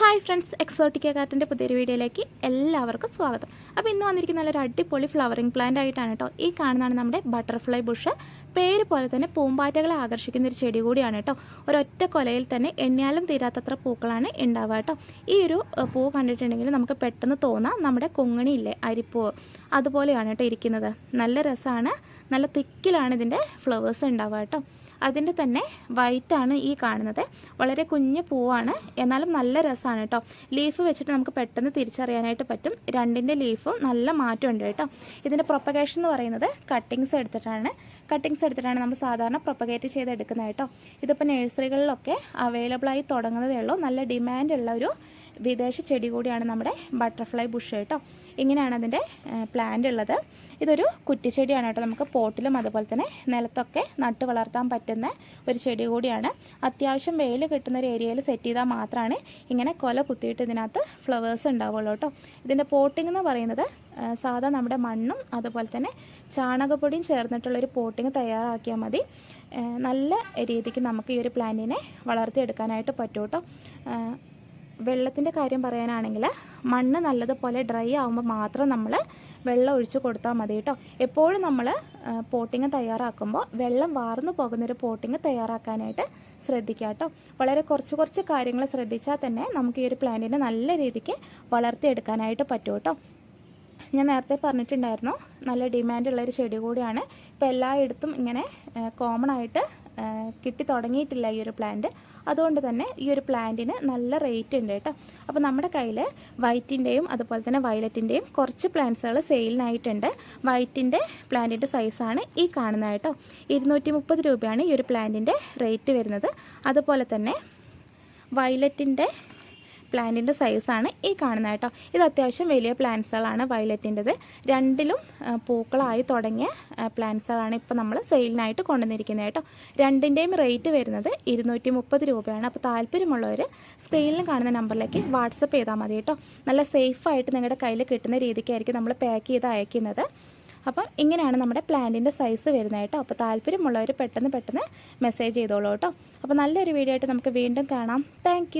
Hi friends Exotica കാറ്റിന്റെ പുതിയൊരു വീഡിയോയിലേക്ക് എല്ലാവർക്കും സ്വാഗതം. അപ്പോൾ ഇന്ന് വന്നിരിക്കുന്ന നല്ലൊരു അടിപൊളി ഫ്ലവറിംഗ് പ്ലാന്റ് ആയിട്ടാണ് കേട്ടോ. ഈ കാണുന്നതാണ് നമ്മുടെ ബട്ടർഫ്ലൈ ബുഷ് പേര് പോലെ തന്നെ പൂമ്പാറ്റകളെ ആകർഷിക്കുന്ന ഒരു ചെടി കൂടിയാണ് കേട്ടോ. ഒരൊറ്റ കൊലയിൽ തന്നെ എണ്ണിയാലും തീരാത്തത്ര പൂക്കളാണ് ഉണ്ടാവുക കേട്ടോ. ഈ ഒരു പൂ കണ്ടിട്ടുണ്ടെങ്കിൽ നമുക്ക് പെട്ടെന്ന് തോന്നാം നമ്മുടെ കൊങ്ങണിയില്ലേ അരിപ്പൂ. അതുപോലെയാണ് കേട്ടോ ഇരിക്കുന്നത്. നല്ല രസമാണ്. നല്ല തിക്കിലാണ് ഇതിന്റെ ഫ്ലവേഴ്സ് ഉണ്ടാവുക കേട്ടോ. അതിന്റെ തന്നെ വൈറ്റ് ആണ് ഈ കാണുന്നത്. വളരെ കുഞ്ഞ് പൂവാണ്. എന്നാലും നല്ല രസമാണ് കേട്ടോ. ലീഫ് വെച്ചിട്ട് നമുക്ക് പെട്ടെന്ന് തിരിച്ചറിയാനായിട്ട് പറ്റും. രണ്ടിന്റെ ലീഫും നല്ല മാറ്റമുണ്ട് കേട്ടോ. ഇതിന്റെ പ്രൊപ്പഗേഷൻ എന്ന് പറയുന്നത് കട്ടിങ്സ് എടുത്തിട്ടാണ്. കട്ടിങ്സ് എടുത്തിട്ടാണ് നമ്മൾ സാധാരണ പ്രൊപ്പഗേറ്റ് ചെയ്ത് ചെയ്തെടുക്കുന്നത് കേട്ടോ. ഇതിപ്പോൾ നഴ്സറികളിലൊക്കെ അവൈലബിളായി തുടങ്ങുന്നതേ ഉള്ളൂ. നല്ല ഡിമാൻഡ് ഉള്ള ഒരു വിദേശ ചെടി കൂടിയാണ് നമ്മുടെ ബട്ടർഫ്ലൈ ബുഷ് കേട്ടോ. ഇങ്ങനെയാണ് അതിന്റെ പ്ലാന്റ് ഉള്ളത്. ഇതൊരു കുറ്റിച്ചെടിയാണ് കേട്ടോ. നമുക്ക് പോട്ടിലും അതുപോലെ തന്നെ നിലത്തൊക്കെ നട്ട് വളർത്താൻ പറ്റുന്ന ഒരു ചെടി കൂടിയാണ്. അത്യാവശ്യം വെയിൽ കിട്ടുന്ന ഒരു ഏരിയയിൽ സെറ്റ് ചെയ്താൽ മാത്രമാണ് ഇങ്ങനെ കൊല കുത്തിയിട്ട് ഇതിനകത്ത് ഫ്ലവേഴ്സ് ഉണ്ടാവുള്ളൂ കേട്ടോ. ഇതിന്റെ പോട്ടിംഗ് എന്ന് പറയുന്നത് സാധാ നമ്മുടെ മണ്ണും അതുപോലെ തന്നെ ചാണകപ്പൊടിയും ചേർന്നിട്ടുള്ളൊരു പോട്ടിങ് തയ്യാറാക്കിയാൽ മതി. നല്ല രീതിക്ക് നമുക്ക് ഈ ഒരു പ്ലാന്റിനെ വളർത്തിയെടുക്കാനായിട്ട് പറ്റും കേട്ടോ. വെള്ളത്തിന്റെ കാര്യം പറയാനാണെങ്കിൽ മണ്ണ് നല്ലതുപോലെ ഡ്രൈ ആകുമ്പോൾ മാത്രം നമ്മൾ വെള്ളം ഒഴിച്ചു കൊടുത്താൽ മതി കേട്ടോ. എപ്പോഴും നമ്മൾ പോട്ടിങ് തയ്യാറാക്കുമ്പോൾ വെള്ളം വാർന്നു പോകുന്നൊരു പോട്ടിങ് തയ്യാറാക്കാനായിട്ട് ശ്രദ്ധിക്കുക കേട്ടോ. വളരെ കുറച്ച് കുറച്ച് കാര്യങ്ങൾ ശ്രദ്ധിച്ചാൽ തന്നെ നമുക്ക് ഈ ഒരു പ്ലാന്റിനെ നല്ല രീതിക്ക് വളർത്തിയെടുക്കാനായിട്ട് പറ്റും കേട്ടോ. ഞാൻ നേരത്തെ പറഞ്ഞിട്ടുണ്ടായിരുന്നു നല്ല ഡിമാൻഡുള്ള ഒരു ചെടി കൂടിയാണ്. ഇപ്പോൾ എല്ലായിടത്തും ഇങ്ങനെ കോമൺ ആയിട്ട് കിട്ടി തുടങ്ങിയിട്ടില്ല ഈ ഒരു പ്ലാന്റ് അതുകൊണ്ട് തന്നെ ഈ ഒരു പ്ലാന്റിന് നല്ല റേറ്റ് ഉണ്ട് കേട്ടോ. അപ്പോൾ നമ്മുടെ കയ്യിൽ വൈറ്റിന്റെയും അതുപോലെ തന്നെ വയലറ്റിന്റെയും കുറച്ച് പ്ലാന്റ്സുകൾ സെയിലിനായിട്ടുണ്ട് വൈറ്റിന്റെ പ്ലാന്റിന്റെ സൈസാണ് ഈ കാണുന്നത് കേട്ടോ. ഇരുന്നൂറ്റി മുപ്പത് രൂപയാണ് ഈ ഒരു പ്ലാന്റിന്റെ റേറ്റ് വരുന്നത്. അതുപോലെ തന്നെ വയലറ്റിന്റെ പ്ലാന്റിന്റെ സൈസാണ് ഈ കാണുന്നത് കേട്ടോ. ഇത് അത്യാവശ്യം വലിയ പ്ലാന്റ്സുകളാണ് വയലറ്റിന്റെത് രണ്ടിലും പൂക്കളായി തുടങ്ങിയ പ്ലാന്റ്സുകളാണ് ഇപ്പോൾ നമ്മൾ സെയിലിനായിട്ട് കൊണ്ടുവന്നിരിക്കുന്നത് കേട്ടോ. രണ്ടിന്റെയും റേറ്റ് വരുന്നത് ഇരുന്നൂറ്റി മുപ്പത് രൂപയാണ്. അപ്പോൾ താല്പര്യമുള്ളവർ സ്ക്രീനിൽ കാണുന്ന നമ്പറിലേക്ക് വാട്സപ്പ് ചെയ്താൽ മതി കേട്ടോ. നല്ല സേഫായിട്ട് നിങ്ങളുടെ കയ്യിൽ കിട്ടുന്ന രീതിക്കായിരിക്കും നമ്മൾ പാക്ക് ചെയ്ത് അയക്കുന്നത്. അപ്പം ഇങ്ങനെയാണ് നമ്മുടെ പ്ലാന്റിന്റെ സൈസ് വരുന്നത് കേട്ടോ. അപ്പോൾ താല്പര്യമുള്ളവർ പെട്ടെന്ന് പെട്ടെന്ന് മെസ്സേജ് ചെയ്തോളൂ കേട്ടോ. അപ്പോൾ നല്ലൊരു വീഡിയോ ആയിട്ട് നമുക്ക് വീണ്ടും കാണാം. താങ്ക്